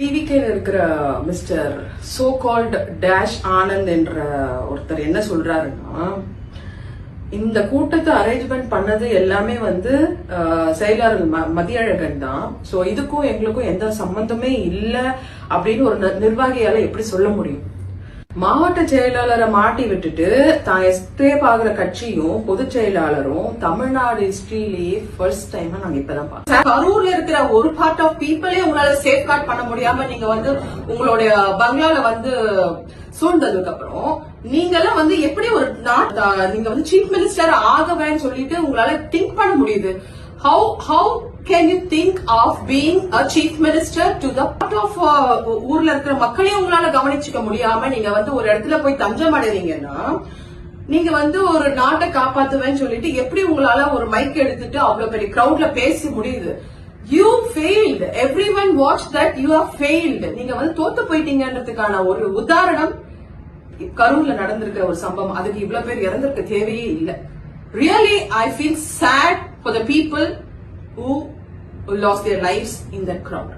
டிவிகேல இருக்கிற mister so called dash Anand என்ற ஒருத்தர் என்ன சொல்றாருன்னா இந்த கூட்டத்தை அரேஞ்ச்மெண்ட் பண்ணது எல்லாமே வந்து செயலாளர் ம- மதியழகன் தான். ஸோ இதுக்கும் எங்களுக்கும் எந்த சம்பந்தமே இல்லை அப்படின்னு ஒரு நிர்வாகியால எப்படி சொல்ல முடியும்? மாவட்ட செயலாளரை மாட்டி விட்டுட்டு தான் எஸ்கேப் ஆகுற கட்சியும் பொதுச் செயலாளரும் தமிழ்நாடு ஹிஸ்டரியிலேயே ஃபர்ஸ்ட் டைம் நாங்க இப்பதான் பார்த்தோம். கரூர்ல இருக்கிற ஒரு பார்ட் ஆஃப் பீப்புளே உங்களால சேஃப் கார்ட் பண்ண முடியாம நீங்க வந்து உங்களுடைய பங்களால வந்து சூழ்ந்ததுக்கு அப்புறம் நீங்க எல்லாம் வந்து எப்படி ஒரு நாட் நீங்க வந்து சீஃப் மினிஸ்டர் ஆகவேன்னு சொல்லிட்டு உங்களால திங்க் பண்ண முடியுது? How how can you think of being a chief minister to the part of uh, ஊர்ல இருக்கிற மக்களையும் உங்களால கவனிச்சுக்க முடியாம நீங்க வந்து ஒரு இடத்துல போய் தஞ்சம் அடைறீங்கன்னா நீங்க வந்து ஒரு நாட்டை காப்பாத்துவேன்னு சொல்லிட்டு எப்படி உங்களால ஒரு மைக் எடுத்துட்டு அவ்வளவு பெரிய கிரௌட்ல பேச முடியுது? You failed everyone watch that you are failed நீங்க வந்து தோத்து போயிட்டீங்கன்றதுக்கான ஒரு உதாரணம் கரூர்ல நடந்திருக்கிற ஒரு சம்பவம். அதுக்கு இவ்வளவு பேர் இறந்திருக்க தேவையே இல்லை. Really I feel sad for the people who lost their lives in that crowd.